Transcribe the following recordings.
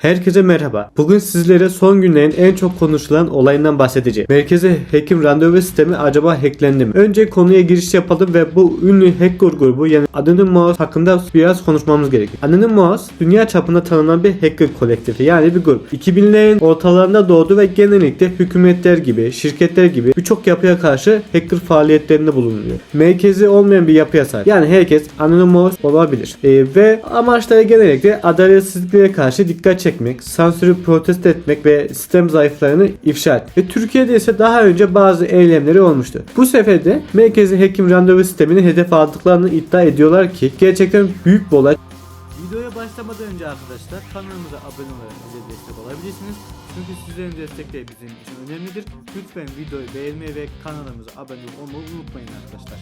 Herkese merhaba. Bugün sizlere son günlerin en çok konuşulan olayından bahsedeceğim. Merkezi hekim randevu sistemi acaba hacklendi mi? Önce konuya giriş yapalım ve bu ünlü hacker grubu yani Anonymous hakkında biraz konuşmamız gerekiyor. Anonymous dünya çapında tanınan bir hacker kolektifi yani bir grup. 2000'lerin ortalarında doğdu ve genellikle hükümetler gibi, şirketler gibi birçok yapıya karşı hacker faaliyetlerinde bulunuyor. Merkezi olmayan bir yapıya sahip. Yani herkes Anonymous olabilir. Ee, ve amaçları genellikle adaletsizliklere karşı dikkat çekmek, sansürü protesto etmek ve sistem zayıflarını ifşa etmek. Ve Türkiye'de ise daha önce bazı eylemleri olmuştu. Bu sefer de merkezi hekim randevu sistemini hedef aldıklarını iddia ediyorlar ki gerçekten büyük bir olay. Videoya başlamadan önce arkadaşlar kanalımıza abone olarak bize destek olabilirsiniz. Çünkü sizlerin destekleri bizim için önemlidir. Lütfen videoyu beğenmeyi ve kanalımıza abone olmayı unutmayın arkadaşlar.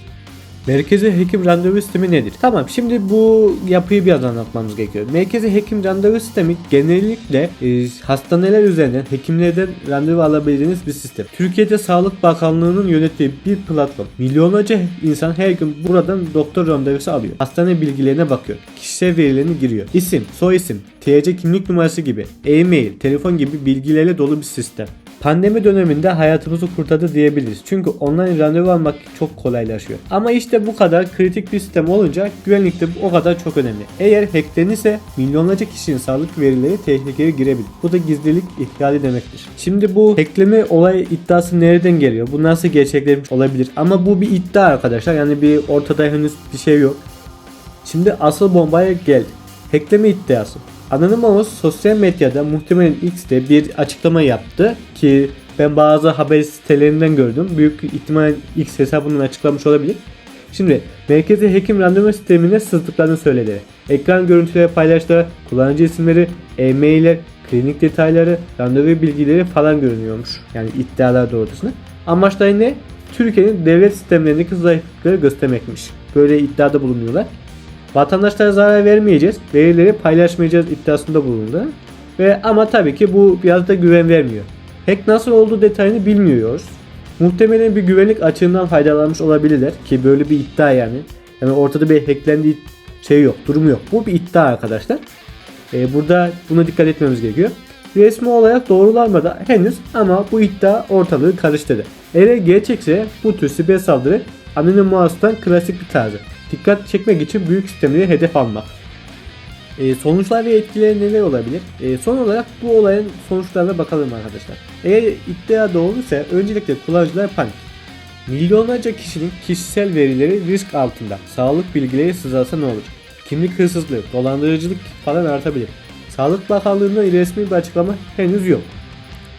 Merkezi hekim randevu sistemi nedir? Tamam şimdi bu yapıyı biraz anlatmamız gerekiyor. Merkezi hekim randevu sistemi genellikle e, hastaneler üzerinden hekimlerden randevu alabildiğiniz bir sistem. Türkiye'de Sağlık Bakanlığı'nın yönettiği bir platform. Milyonlarca insan her gün buradan doktor randevusu alıyor. Hastane bilgilerine bakıyor. Kişisel verilerini giriyor. İsim, soy isim, TC kimlik numarası gibi, e-mail, telefon gibi bilgilerle dolu bir sistem. Pandemi döneminde hayatımızı kurtardı diyebiliriz. Çünkü online randevu almak çok kolaylaşıyor. Ama işte bu kadar kritik bir sistem olunca güvenlik de o kadar çok önemli. Eğer hacklenirse milyonlarca kişinin sağlık verileri tehlikeye girebilir. Bu da gizlilik ihlali demektir. Şimdi bu hackleme olay iddiası nereden geliyor? Bu nasıl gerçekleşmiş olabilir? Ama bu bir iddia arkadaşlar. Yani bir ortada henüz bir şey yok. Şimdi asıl bombaya geldi. Hackleme iddiası. Anonymous sosyal medyada muhtemelen X'te bir açıklama yaptı ki ben bazı haber sitelerinden gördüm. Büyük ihtimal X hesabından açıklamış olabilir. Şimdi merkezi hekim randevu sistemine sızdıklarını söyledi. Ekran görüntüleri paylaştılar, kullanıcı isimleri, e-mailler, klinik detayları, randevu bilgileri falan görünüyormuş. Yani iddialar doğrultusunda. Amaçları ne? Türkiye'nin devlet sistemlerindeki zayıflıkları göstermekmiş. Böyle iddiada bulunuyorlar. Vatandaşlara zarar vermeyeceğiz, verileri paylaşmayacağız iddiasında bulundu. Ve ama tabii ki bu biraz da güven vermiyor. Hack nasıl olduğu detayını bilmiyoruz. Muhtemelen bir güvenlik açığından faydalanmış olabilirler ki böyle bir iddia yani. Yani ortada bir hacklendiği şey yok, durum yok. Bu bir iddia arkadaşlar. Ee, burada buna dikkat etmemiz gerekiyor. Resmi olarak doğrulanmadı henüz ama bu iddia ortalığı karıştırdı. Eğer gerçekse bu tür siber saldırı Anonymous'tan klasik bir tarzı. Dikkat çekmek için büyük sistemleri hedef almak. Ee, sonuçlar ve etkileri neler olabilir? Ee, son olarak bu olayın sonuçlarına bakalım arkadaşlar. Eğer iddia doğruysa öncelikle kullanıcılar panik. Milyonlarca kişinin kişisel verileri risk altında. Sağlık bilgileri sızarsa ne olur? Kimlik hırsızlığı, dolandırıcılık falan artabilir. Sağlık Bakanlığı'ndan resmi bir açıklama henüz yok.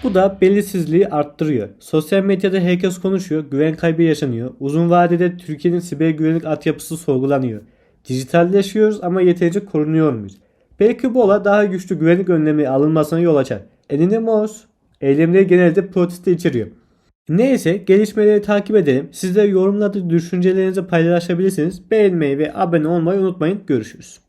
Bu da belirsizliği arttırıyor. Sosyal medyada herkes konuşuyor, güven kaybı yaşanıyor. Uzun vadede Türkiye'nin siber güvenlik altyapısı sorgulanıyor. Dijitalleşiyoruz ama yeterince korunuyor muyuz? Belki bu olay daha güçlü güvenlik önlemi alınmasına yol açar. Anonymous eylemleri genelde protesto içeriyor. Neyse gelişmeleri takip edelim. Siz de yorumlarda düşüncelerinizi paylaşabilirsiniz. Beğenmeyi ve abone olmayı unutmayın. Görüşürüz.